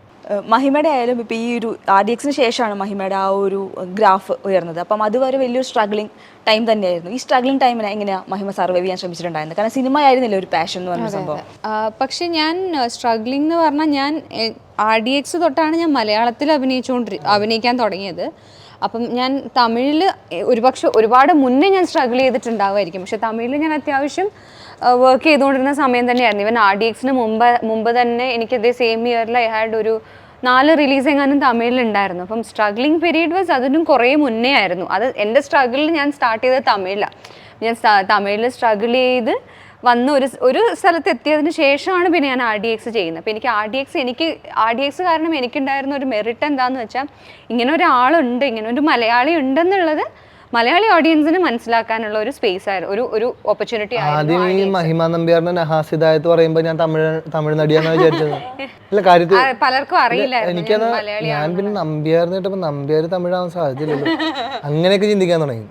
മഹിമയുടെ ആയാലും ഇപ്പോൾ ഈ ഒരു ആർ ഡി എക്സിന് ശേഷമാണ് മഹിമയുടെ ആ ഒരു ഗ്രാഫ് ഉയർന്നത്. അപ്പം അതുവരെ വലിയൊരു സ്ട്രഗ്ലിംഗ് ടൈം തന്നെയായിരുന്നു. ഈ സ്ട്രഗ്ലിംഗ് ടൈമിന് എങ്ങനെയാണ് മഹിമ സർവൈവ് ചെയ്യാൻ ശ്രമിച്ചിട്ടുണ്ടായിരുന്നത്? കാരണം സിനിമ ആയിരുന്നില്ല ഒരു പാഷൻ എന്ന് പറഞ്ഞ സംഭവം? പക്ഷെ ഞാൻ സ്ട്രഗ്ലിംഗ് എന്ന് പറഞ്ഞാൽ ഞാൻ ആർ ഡി എക്സ് തൊട്ടാണ് ഞാൻ മലയാളത്തിൽ അഭിനയിച്ചുകൊണ്ടിരി അഭിനയിക്കാൻ തുടങ്ങിയത്. അപ്പം ഞാൻ തമിഴിൽ ഒരുപക്ഷെ ഒരുപാട് മുന്നേ ഞാൻ സ്ട്രഗിൾ ചെയ്തിട്ടുണ്ടാവുമായിരിക്കും. പക്ഷെ തമിഴിൽ ഞാൻ അത്യാവശ്യം വർക്ക് ചെയ്തുകൊണ്ടിരുന്ന സമയം തന്നെയായിരുന്നു. ഇവൻ ആർ ഡി എക്സിന് മുമ്പ് മുമ്പ് തന്നെ എനിക്ക് അതേ സെയിം ഇയറിൽ ഐ ഹാഡ് ഒരു നാല് റിലീസ് എങ്ങാനും തമിഴിലുണ്ടായിരുന്നു. അപ്പം സ്ട്രഗ്ലിംഗ് പീരീഡ് വാസ് അതിനും കുറേ മുന്നേ ആയിരുന്നു. അത് എന്റെ സ്ട്രഗിളിൽ ഞാൻ സ്റ്റാർട്ട് ചെയ്തത് തമിഴിലാണ് ഞാൻ തമിഴിൽ സ്ട്രഗിൾ ചെയ്ത് വന്ന് ഒരു ഒരു സ്ഥലത്ത് എത്തിയതിന് ശേഷമാണ് പിന്നെ ഞാൻ ആർ ഡി എക്സ് ചെയ്യുന്നത്. അപ്പോൾ എനിക്ക് ആർ ഡി എക്സ് എനിക്ക് ആർ ഡി എക്സ് കാരണം എനിക്കുണ്ടായിരുന്ന ഒരു മെറിറ്റ് എന്താണെന്ന് വെച്ചാൽ ഇങ്ങനെ ഒരാളുണ്ട് ഇങ്ങനെ ഒരു മലയാളി ഉണ്ടെന്നുള്ളത് മലയാളി ഓഡിയൻസിന് മനസ്സിലാക്കാനുള്ള ഒരു സ്പേസ് ആയിരുന്നു ഒരു ഒരു ഓപ്പർച്യൂണിറ്റി ആദ്യം ഈ മഹിമ നമ്പ്യാറിന്റെ നഹാസിദായത്ത് പറയുമ്പോൾ ഞാൻ തമിഴ് തമിഴ് നടിയാന്ന് വിചാരിച്ചത്. ഇല്ല കാര്യത്തിൽ പലർക്കും അറിയില്ല എനിക്കത് ഞാൻ പിന്നെ നമ്പ്യാർന്ന് കേട്ടപ്പോൾ നമ്പ്യാർ തമിഴാവാൻ സാധ്യതയില്ലല്ലോ. അങ്ങനെയൊക്കെ ചിന്തിക്കാൻ തുടങ്ങി.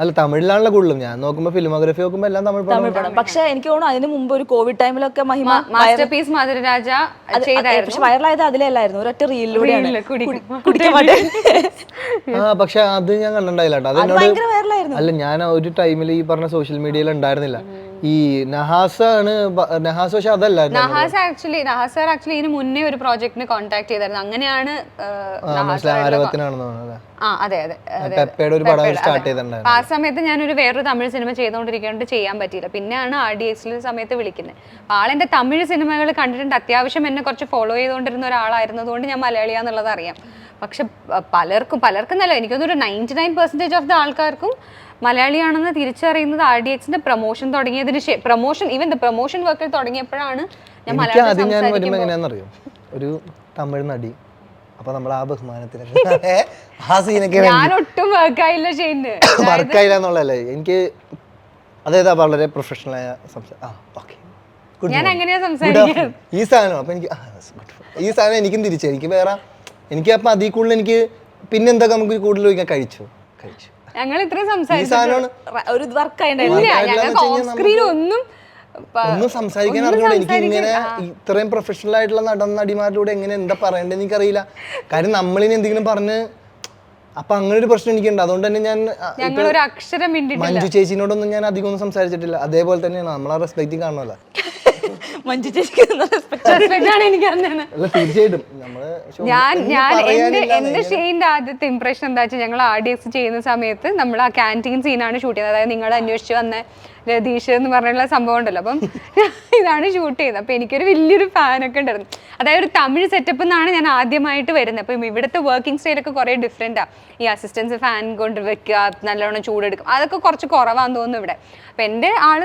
അല്ല തമിഴിലാണല്ലോ കൂടുതലും. ഞാൻ നോക്കുമ്പോൾ ഫിലിമോഗ്രഫി നോക്കുമ്പോൾ എല്ലാം തമിഴ് പടം തമിഴ് പടം. പക്ഷെ എനിക്ക് തോന്നുന്നു അതിന് മുമ്പ് ഒരു കോവിഡ് ടൈമിലൊക്കെ മഹിമ മാസ്റ്റർ പീസ് മധുരരാജ അത് ചെയ്തായിരുന്നു. പക്ഷെ വൈറലായത് അതിലല്ലായിരുന്നു. ഒരൊറ്റ റീലിലൂടെയാണ്. കുടിക്കാൻ വേണ്ടി ആ പക്ഷെ അത് ഞാൻ കണ്ടിട്ടുണ്ടായില്ല കേട്ടോ. അത് എന്നോട് ഭയങ്കര വൈറലായിരുന്നു അല്ല ഞാൻ ഒരു ടൈമിൽ ഈ പറഞ്ഞ സോഷ്യൽ മീഡിയയിൽ ഉണ്ടായിരുന്നില്ല. ഈ നഹാസാണ് ആണ് നഹാസ് പക്ഷെ അതല്ല Nahas actually Nahas sir actually ഇതിന് മുന്നേ ഒരു പ്രോജക്റ്റിന് കോൺടാക്ട് ചെയ്തായിരുന്നു. അങ്ങനെയാണ് ആ, അതെ അതെ ആ സമയത്ത് ഞാനൊരു വേറൊരു തമിഴ് സിനിമ ചെയ്തുകൊണ്ടിരിക്കേണ്ട ചെയ്യാൻ പറ്റിയില്ല. പിന്നെയാണ് ആർ ഡി എക്സിൽ സമയത്ത് വിളിക്കുന്നത്. ആളെന്റെ തമിഴ് സിനിമകൾ കണ്ടിട്ടുണ്ട്. അത്യാവശ്യം എന്നെ കുറച്ച് ഫോളോ ചെയ്തുകൊണ്ടിരുന്ന ഒരാളായിരുന്നതുകൊണ്ട് ഞാൻ മലയാളിയാന്നുള്ളത് അറിയാം. പക്ഷെ പലർക്കും പലർക്കും നല്ല എനിക്കൊന്നൊരു ninety nine percentage of the ആൾക്കാർക്കും മലയാളിയാണെന്ന് തിരിച്ചറിയുന്നത് ആർ ഡി എക്സിന്റെ പ്രൊമോഷൻ തുടങ്ങിയതിന് ശേഷം പ്രൊമോഷൻ ഈവൻ പ്രൊമോഷൻ വർക്കിൽ തുടങ്ങിയപ്പോഴാണ് ഞാൻ മലയാളം എങ്ങനെയാണെന്നറിയോ? ഒരു തമിഴ് നടി. അപ്പൊ നമ്മൾ ആ ബഹുമാനത്തിനൊക്കെ ആ സീനൊക്കെ ഞാൻ ഒട്ടും വർക്കായില്ല ചെയ്യുന്നത് വർക്കായില്ല എന്നുള്ളതല്ലേ? എനിക്ക് അതായത് വളരെ പ്രൊഫഷണൽ ആയ സംസാരം ആ ഓക്കെ ഞാൻ അങ്ങനെയാ സംസാരിക്കുന്നത്. ഈ സാധനം അപ്പൊ എനിക്ക്. ഈ സാധനം എനിക്കും തിരിച്ചു എനിക്ക് വേറെ എനിക്ക് അപ്പൊ അതിൽ കൂടുതൽ എനിക്ക് പിന്നെന്തൊക്കെ നമുക്ക് കൂടുതൽ ചോദിക്കാൻ കഴിച്ചു? കഴിച്ചു. ഞങ്ങൾ ഇത്രയും സംസാരിച്ചു ഒരു വർക്ക് ഞങ്ങൾക്ക് ഓഫ് സ്ക്രീൻ ഒന്നും ഒന്നും സംസാരിക്കാൻ അറിഞ്ഞൂടെ. എനിക്ക് ഇങ്ങനെ ഇത്രയും പ്രൊഫഷണൽ ആയിട്ടുള്ള നടൻ നടിമാരിലൂടെ എങ്ങനെ എന്താ പറയണ്ടെന്ന് എനിക്കറിയില്ല. കാര്യം നമ്മളിനി എന്തെങ്കിലും പറഞ്ഞ് അപ്പൊ അങ്ങനെ ഒരു പ്രശ്നം എനിക്കുണ്ട്. അതുകൊണ്ട് തന്നെ ഞാൻ മഞ്ജു ചേച്ചിനോടൊന്നും ഞാൻ അധികം ഒന്നും സംസാരിച്ചിട്ടില്ല. അതേപോലെ തന്നെയാണ്. നമ്മളെ റെസ്പെക്ട് കാണുമല്ലോ മഞ്ജു ചേച്ചിക്ക് റെസ്പെക്ട് എനിക്ക് അല്ല തീർച്ചയായിട്ടും. ഞാൻ ഞാൻ എന്റെ എന്റെ ഷെയിന്റെ ആദ്യത്തെ ഇംപ്രഷൻ എന്താ വെച്ചാൽ ഞങ്ങൾ ആർ ഡി എക്സ് ചെയ്യുന്ന സമയത്ത് നമ്മൾ ആ ക്യാന്റീൻ സീനാണ് ഷൂട്ട് ചെയ്യുന്നത്. അതായത് നിങ്ങൾ അന്വേഷിച്ച് വന്ന രതീഷ് എന്ന് പറഞ്ഞുള്ള സംഭവം ഉണ്ടല്ലോ. അപ്പം ഇതാണ് ഷൂട്ട് ചെയ്യുന്നത് അപ്പം എനിക്കൊരു വലിയൊരു ഫാനൊക്കെ ഉണ്ടായിരുന്നു. അതായത് ഒരു തമിഴ് സെറ്റപ്പ് എന്നാണ് ഞാൻ ആദ്യമായിട്ട് വരുന്നത്. അപ്പം ഇവിടുത്തെ വർക്കിംഗ് സ്റ്റൈലൊക്കെ കുറേ ഡിഫറെന്റാണ് ഈ അസിസ്റ്റൻസ് ഫാൻ കൊണ്ട് വെക്കുക നല്ലോണം ചൂടെടുക്കും. അതൊക്കെ കുറച്ച് കുറവാന്ന് തോന്നുന്നു ഇവിടെ. അപ്പം എന്റെ ആൾ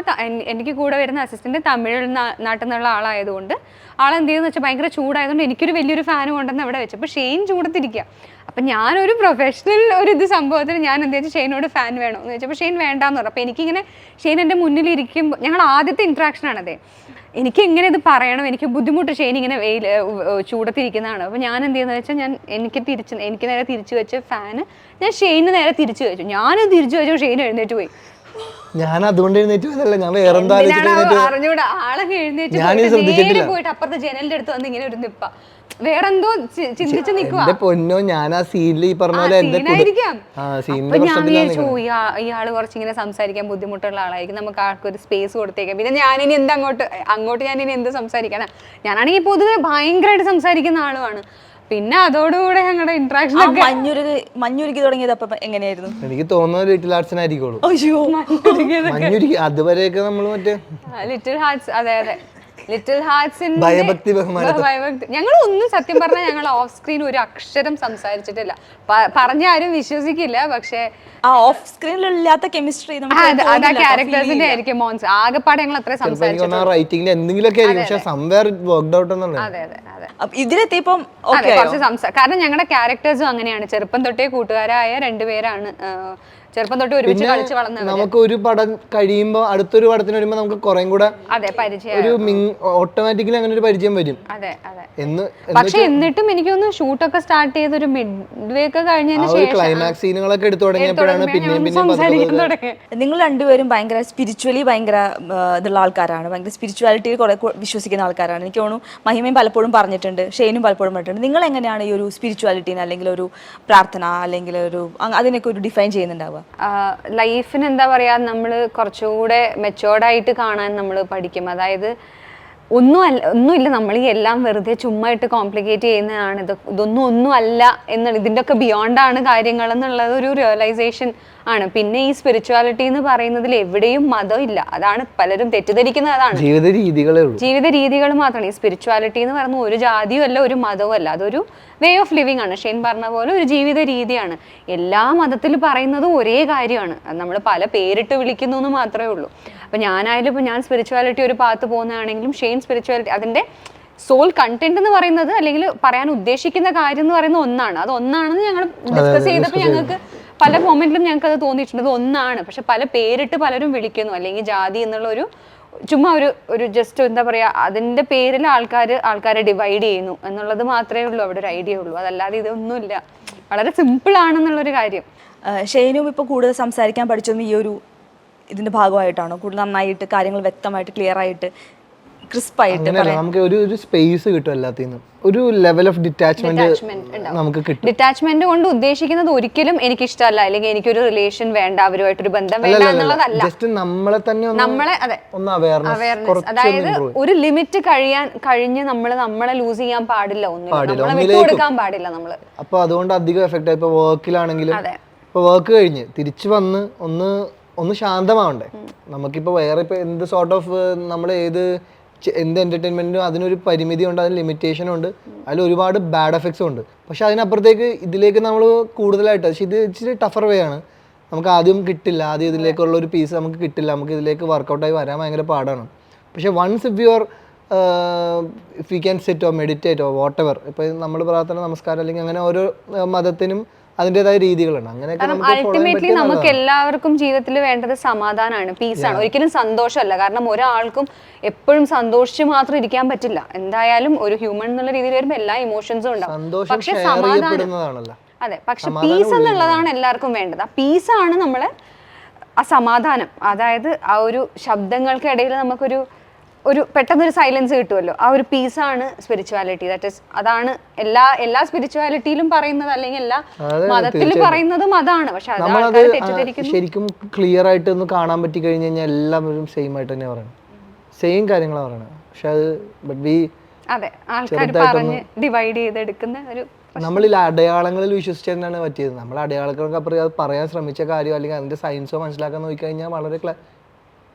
എനിക്ക് കൂടെ വരുന്ന അസിസ്റ്റന്റ് തമിഴ് നാട്ടിൽ നിന്നുള്ള ആളായതുകൊണ്ട് ആളെന്ത് ചെയ്യുന്നു വെച്ചാൽ ഭയങ്കര ചൂടായതുകൊണ്ട് എനിക്കൊരു വലിയൊരു ഫാൻ കൊണ്ടെന്ന് അവിടെ വെച്ചു. അപ്പോൾ ഷെയ്ൻ ചൂടത്തിരിക്കുക അപ്പം ഞാനൊരു പ്രൊഫഷണൽ ഒരു ഇത് സംഭവത്തിൽ ഞാൻ എന്ത് വെച്ചാൽ ഷെയ്നോട് ഫാൻ വേണോ എന്ന് വെച്ചപ്പോൾ ഷെയ്ൻ വേണ്ടാന്ന് പറഞ്ഞു. അപ്പോൾ എനിക്കിങ്ങനെ ഷെയ്ൻ എന്റെ മുന്നിൽ ഇരിക്കുമ്പോൾ ഞങ്ങൾ ആദ്യത്തെ ഇൻട്രാക്ഷൻ ആണതേ എനിക്ക് എങ്ങനെ ഇത് പറയണം? എനിക്ക് ബുദ്ധിമുട്ട് ഷെയ്ൻ ഇങ്ങനെ വെയിൽ ചൂടത്തിരിക്കുന്നതാണ്. അപ്പോൾ ഞാൻ എന്ത് ചെയ്യുന്നത് വെച്ചാൽ ഞാൻ എനിക്ക് തിരിച്ച് എനിക്ക് നേരെ തിരിച്ചു വെച്ച് ഫാന് ഞാൻ ഷെയ്ന് നേരെ തിരിച്ചു വെച്ചു. ഞാനും തിരിച്ചു വെച്ചു ഷെയ്ൻ എഴുന്നേറ്റ് പോയി. ഞാൻ അതുകൊണ്ട് എഴുന്നേറ്റ് പോയതല്ല ഞാൻ വേറെ എന്താ ആലോചിച്ചിട്ട് എന്തിനാണ് എഴുന്നേറ്റ്? അറിഞ്ഞൂടാ ആളൊക്കെ എഴുന്നേറ്റ് പോയിട്ട് അപ്പുറത്തെ ജനലിന്റെ അടുത്ത് വന്ന് ഇങ്ങനെ ഒരു നിപ്പ. വേറെന്തോ ചിന്തിച്ചു എന്റെ പൊന്നോ ഞാൻ ആ സീനിൽ ഈ പറഞ്ഞ പോലെ ഞാൻ പ്രശ്നത്തിലാണ് വിചാരിച്ചു "ഓ, ഇയാൾ കുറച്ചിങ്ങനെ സംസാരിക്കാൻ ബുദ്ധിമുട്ടുള്ള ആളായിരിക്കും. നമുക്ക് ആൾക്ക് ഒരു സ്പേസ് കൊടുത്തേക്കാം. പിന്നെ ഞാനിനി എന്ത് അങ്ങോട്ട് അങ്ങോട്ട് ഞാനിനി എന്ത് സംസാരിക്കാനാ ഞാനാണെങ്കിൽ പൊതുവെ ഭയങ്കരമായിട്ട് സംസാരിക്കുന്ന ആളുമാണ്. പിന്നെ അതോടുകൂടെ ഞങ്ങളുടെ ഇന്ററാക്ഷൻ ഒക്കെ മഞ്ഞുരുകി മഞ്ഞുരുക്കി തുടങ്ങിയത് അപ്പൊ എങ്ങനെയായിരുന്നു? എനിക്ക് തോന്നുന്നത് ലിറ്റിൽ ആർട്സിനായിരിക്കുള്ളൂ അയ്യോ. മഞ്ഞുരുക്കി അതുവരെയൊക്കെ നമ്മൾ മറ്റേ ലിറ്റിൽ ഹാർട്സ് അതെ അതെ. ലിറ്റിൽ ഹാർട്സിന്റെ ഭയഭക്തി ബഹുമാനത്തെ. ഭയഭക്തി. ഞങ്ങൾ ഒന്നും സത്യം പറഞ്ഞാൽ ഞങ്ങൾ ഓഫ് സ്ക്രീൻ ഒരു അക്ഷരം സംസാരിച്ചിട്ടില്ല. പറഞ്ഞ ആരും വിശ്വസിക്കില്ല പക്ഷേ ആ ഓഫ് സ്ക്രീനിലില്ലാത്ത കെമിസ്ട്രി ആ, അത് ക്യാരക്ടേഴ്സിന്റെ ആയിരിക്കും മോൻസ്. ആകെപ്പാടെ ഞങ്ങൾ അത്ര ചിലപ്പോ എനിക്ക് സംസാരിച്ചു തോന്നുന്ന റൈറ്റിംഗിൽ എന്തെങ്കിലുമൊക്കെ അതെ അതെ. അതെ ഇതിലെത്തിയപ്പം കുറച്ച് സംസാ കാരണം ഞങ്ങളുടെ ക്യാരക്ടേഴ്സും അങ്ങനെയാണ്. ചെറുപ്പം തൊട്ടേ കൂട്ടുകാരായ രണ്ടുപേരാണ് ചെറുപ്പം തൊട്ട് ഒരുമിച്ച് കളിച്ച് വളർന്നത് നമുക്ക് ഒരു പടം കഴിയുമ്പോൾ അടുത്തൊരു പടത്തിന് വരുമ്പോൾ നമുക്ക് കുറേം കൂടെ അതെ പരിചയം ഒരു ഓട്ടോമാറ്റിക്കലി അങ്ങനെ ഒരു പരിചയം വരും. അതെ അതെ. എന്ന് പക്ഷെ എന്നിട്ടും എനിക്കൊന്ന് ഷൂട്ടൊക്കെ സ്റ്റാർട്ട് ചെയ്ത് ഒരു മിഡ് വേ ഒക്കെ കഴിഞ്ഞതിന് ശേഷം ക്ലൈമാക്സ് സീനുകളൊക്കെ എടുത്തു തുടങ്ങിയപ്പോഴാണ് പിന്നെയും പിന്നെയും നിങ്ങൾ രണ്ടുപേരും ഭയങ്കര സ്പിരിച്വലി ഭയങ്കര ഇതുള്ള ആൾക്കാരാണ്. ഭയങ്കര സ്പിരിച്വാലിറ്റിയിൽ കുറെ വിശ്വസിക്കുന്ന ആൾക്കാരാണ്. എനിക്ക് തോന്നുന്നു മഹിമയും പലപ്പോഴും പറഞ്ഞിട്ടുണ്ട് ഷെയ്നും പലപ്പോഴും പറഞ്ഞിട്ടുണ്ട്. നിങ്ങൾ എങ്ങനെയാണ് ഈ ഒരു സ്പിരിച്വാലിറ്റീനെ അല്ലെങ്കിൽ ഒരു പ്രാർത്ഥന അല്ലെങ്കിൽ ഒരു അതിനൊക്കെ ഒരു ഡിഫൈൻ ചെയ്യുന്നുണ്ടാവുക? ലൈഫിന് എന്താ പറയാ നമ്മൾ കുറച്ചുകൂടെ മെച്ചോർഡായിട്ട് കാണാൻ നമ്മൾ പഠിക്കും. അതായത് ഒന്നും അല്ല ഒന്നുമില്ല നമ്മൾ ഈ എല്ലാം വെറുതെ ചുമ്മാ ഇട്ട് കോംപ്ലിക്കേറ്റ് ചെയ്യുന്നതാണ്. ഇത് ഇതൊന്നും ഒന്നും അല്ല എന്നുള്ള ഇതിന്റെ ഒക്കെ ബിയോണ്ടാണ് കാര്യങ്ങൾ എന്നുള്ളത് ഒരു റിയലൈസേഷൻ ആണ്. പിന്നെ ഈ സ്പിരിച്വാലിറ്റി എന്ന് പറയുന്നതിൽ എവിടെയും മതം ഇല്ല. അതാണ് പലരും തെറ്റിദ്ധരിക്കുന്നത്. അതാണ്. ജീവിത രീതികളെ ജീവിത രീതികൾ മാത്രമാണ് ഈ സ്പിരിച്വാലിറ്റി എന്ന് പറയുന്നത് ഒരു ജാതിയും അല്ല ഒരു മതവും അല്ല. അതൊരു വേ ഓഫ് ലിവിങ് ആണ്. ഷെയ്ൻ പറഞ്ഞ പോലെ ഒരു ജീവിത രീതിയാണ്. എല്ലാ മതത്തിൽ പറയുന്നതും ഒരേ കാര്യമാണ്. നമ്മൾ പല പേരിട്ട് വിളിക്കുന്നു എന്ന് മാത്രമേ ഉള്ളൂ. അപ്പം ഞാനായാലും ഇപ്പോൾ ഞാൻ സ്പിരിച്വാലിറ്റി ഒരു പാത്ത് പോകുന്നതാണെങ്കിലും ഷെയ്ൻ സ്പിരിച്വാലിറ്റി അതിന്റെ സോൾ കണ്ടന്റ് എന്ന് പറയുന്നത് അല്ലെങ്കിൽ പറയാൻ ഉദ്ദേശിക്കുന്ന കാര്യം എന്ന് പറയുന്നത് ഒന്നാണ്. അത് ഒന്നാണെന്ന് ഞങ്ങൾ ഡിസ്കസ് ചെയ്തപ്പോൾ ഞങ്ങൾക്ക് പല മൊമെന്റിലും ഞങ്ങൾക്ക് അത് തോന്നിയിട്ടുണ്ട്. ഇത് ഒന്നാണ്. പക്ഷെ പല പേരിട്ട് പലരും വിളിക്കുന്നു. അല്ലെങ്കിൽ ജാതി എന്നുള്ള ഒരു ചുമ്മാ ഒരു ഒരു ജസ്റ്റ് എന്താ പറയാ അതിന്റെ പേരിൽ ആൾക്കാർ ആൾക്കാരെ ഡിവൈഡ് ചെയ്യുന്നു എന്നുള്ളത് മാത്രമേ ഉള്ളൂ അവിടെ ഒരു ഐഡിയ ഉള്ളൂ. അതല്ലാതെ ഇതൊന്നുമില്ല. വളരെ സിമ്പിൾ ആണെന്നുള്ളൊരു കാര്യം. ഷെയ്നും ഇപ്പോൾ കൂടുതൽ സംസാരിക്കാൻ പഠിച്ചതും ഈ ഒരു ഇതിന്റെ ഭാഗമായിട്ടാണോ? കൂടുതൽ നന്നായിട്ട് കാര്യങ്ങൾ വ്യക്തമായിട്ട് ക്ലിയർ ആയിട്ട് ക്രിസ്പായിട്ട് നമുക്ക് ഒരു ഒരു സ്പേസ് കിട്ടും എല്ലാത്തിനും. ഒരു ലെവൽ ഓഫ് ഡിറ്റാച്ച്മെന്റ് നമുക്ക് കിട്ടും. ഡിറ്റാച്ച്മെന്റ് കൊണ്ട് ഉദ്ദേശിക്കുന്നത് ഒരിക്കലും എനിക്ക് ഇഷ്ടമല്ല അല്ലെങ്കിൽ എനിക്ക് ഒരു റിലേഷൻ വേണ്ട അവരുമായിട്ടൊരു ബന്ധം വേണ്ട എന്നുള്ളതല്ല. ജസ്റ്റ് നമ്മളെ തന്നെ നമ്മളെ അതെ. അവയർനെസ് അതായത് ഒരു ലിമിറ്റ് കഴിയാൻ കഴിഞ്ഞ് നമ്മൾ നമ്മളെ ലൂസ് ചെയ്യാൻ പാടില്ല ഒന്നും. വിട്ടുകൊടുക്കാൻ പാടില്ല നമ്മൾ. അപ്പൊ അതുകൊണ്ട് അധികം എഫക്റ്റ് ആയി. ഇപ്പൊ വർക്കിലാണെങ്കിലും. ഇപ്പൊ വർക്ക് കഴിഞ്ഞ് തിരിച്ചു വന്ന് ഒന്ന് ഒന്ന് ശാന്തമാവണ്ടേ? നമുക്കിപ്പോ വേറെ ഇപ്പൊ എന്ത് സോർട്ട് ഓഫ് നമ്മൾ ഏത് എന്ത് എന്റർടൈൻമെന്റിനും അതിനൊരു പരിമിതി ഉണ്ട് അതിന് ലിമിറ്റേഷൻ ഉണ്ട്. അതിൽ ഒരുപാട് ബാഡ് എഫക്ട്സും ഉണ്ട്. പക്ഷെ അതിനപ്പുറത്തേക്ക് ഇതിലേക്ക് നമ്മൾ കൂടുതലായിട്ട് പക്ഷെ ഇത് ഇച്ചിരി ടഫർ വേ ആണ്. നമുക്ക് ആദ്യം കിട്ടില്ല ആദ്യം ഇതിലേക്കുള്ള ഒരു പീസ് നമുക്ക് കിട്ടില്ല നമുക്ക് ഇതിലേക്ക് വർക്കൗട്ടായി വരാൻ ഭയങ്കര പാടാണ്. പക്ഷേ once if you are if you can സെറ്റോ മെഡിറ്റേറ്റോ വാട്ട് എവർ ഇപ്പോൾ നമ്മൾ പ്രാർത്ഥന നമസ്കാരം അല്ലെങ്കിൽ അങ്ങനെ ഓരോ മതത്തിനും അതിന്റെതായ രീതികളുണ്ട്. അങ്ങനെയൊക്കെ ചെയ്യാൻ അൾട്ടിമേറ്റ്ലി നമുക്ക് എല്ലാവർക്കും ജീവിതത്തിൽ വേണ്ടത് സമാധാനമാണ് പീസാണ് ഒരിക്കലും സന്തോഷമല്ല. കാരണം ഒരാൾക്കും എപ്പോഴും സന്തോഷിച്ച് മാത്രം ഇരിക്കാൻ പറ്റില്ല. എന്തായാലും ഒരു ഹ്യൂമൻ എന്നുള്ള രീതിയിൽ വരുമ്പോൾ എല്ലാ ഇമോഷൻസും ഉണ്ടാവും. സന്തോഷം പക്ഷെ സമാധാനം അതെ. പക്ഷെ പീസ് എന്നുള്ളതാണ് എല്ലാവർക്കും വേണ്ടത്. ആ പീസാണ് നമ്മളെ ആ സമാധാനം. അതായത് ആ ഒരു ശബ്ദങ്ങൾക്കിടയിൽ നമുക്കൊരു ഒരു പെട്ടെന്നൊരു സൈലൻസ് കിട്ടുമല്ലോ. ആ ഒരു പീസാണ് സ്പിരിച്വാലിറ്റി ദാറ്റ് ഇസ് അതാണ് എല്ലാ എല്ലാ സ്പിരിച്വാലിറ്റിയിലും പറയുന്നത് അല്ലെങ്കിൽ എല്ലാ മതത്തിൽ പറയുന്നതും അതാണ്. പക്ഷെ അത് ശരിക്കും ക്ലിയർ ആയിട്ട് ഒന്ന് കാണാൻ പറ്റി കഴിഞ്ഞു കഴിഞ്ഞാൽ എല്ലാവരും സെയിം ആയിട്ട് തന്നെ പറയണം. സെയിം കാര്യങ്ങളാണ് പറയണത് പക്ഷെ അത് ബട്ട് വി അതെ ആൾക്കാർ പറഞ്ഞ് ഡിവൈഡ് ചെയ്തെടുക്കുന്ന ഒരു നമ്മളിൽ അടയാളങ്ങളിൽ വിശ്വസിച്ച് തന്നെയാണ് പറ്റിയത്. നമ്മൾ അടയാളങ്ങൾക്ക് അപ്പുറം അത് പറയാൻ ശ്രമിച്ച കാര്യം അല്ലെങ്കിൽ അതിന്റെ സയൻസോ മനസ്സിലാക്കാൻ നോക്കിക്കഴിഞ്ഞാൽ വളരെ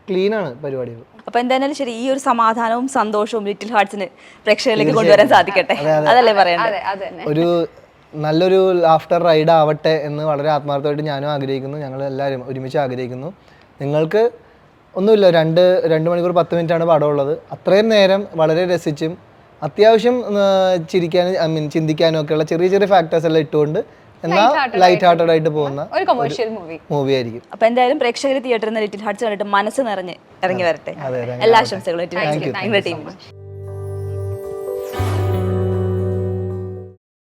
ക്ലീൻ ആണ് പരിപാടികൾ. അപ്പൊ എന്തായാലും ശരി ഈ ഒരു സമാധാനവും സന്തോഷവും ലിറ്റിൽ ഹാർട്സിന് പ്രേക്ഷകരിലേക്ക് കൊണ്ടുവരാൻ സാധിക്കട്ടെ? അതല്ലേ അത് ഒരു നല്ലൊരു ആഫ്റ്റർ റൈഡ് ആവട്ടെ എന്ന് വളരെ ആത്മാർത്ഥമായിട്ട് ഞാനും ആഗ്രഹിക്കുന്നു. ഞങ്ങൾ എല്ലാവരും ഒരുമിച്ച് ആഗ്രഹിക്കുന്നു. നിങ്ങൾക്ക് ഒന്നുമില്ല രണ്ട് രണ്ട് മണിക്കൂർ പത്ത് മിനിറ്റാണ് പടം ഉള്ളത് അത്രയും നേരം വളരെ രസിച്ചും അത്യാവശ്യം ചിരിക്കാനും ഐ മീൻ ചിന്തിക്കാനും ഒക്കെയുള്ള ചെറിയ ചെറിയ ഫാക്ടേഴ്സ് എല്ലാം ഇട്ടുകൊണ്ട് എന്നാൽ ലൈറ്റ് ഹാർട്ടഡ് ആയിട്ട് പോകുന്ന ഒരു കൊമേഴ്ഷ്യൽ മൂവി മൂവി ആയിരിക്കും. അപ്പൊ എന്തായാലും പ്രേക്ഷകർ തിയേറ്ററിൽ നിന്ന് ലിറ്റിൽ ഹാർട്സ് കണ്ടിട്ട് മനസ്സ് നിറഞ്ഞ് ഇറങ്ങി വരട്ടെ. എല്ലാ ആശംസകളും ലിറ്റിൽ ഹാർട്സ് ടീം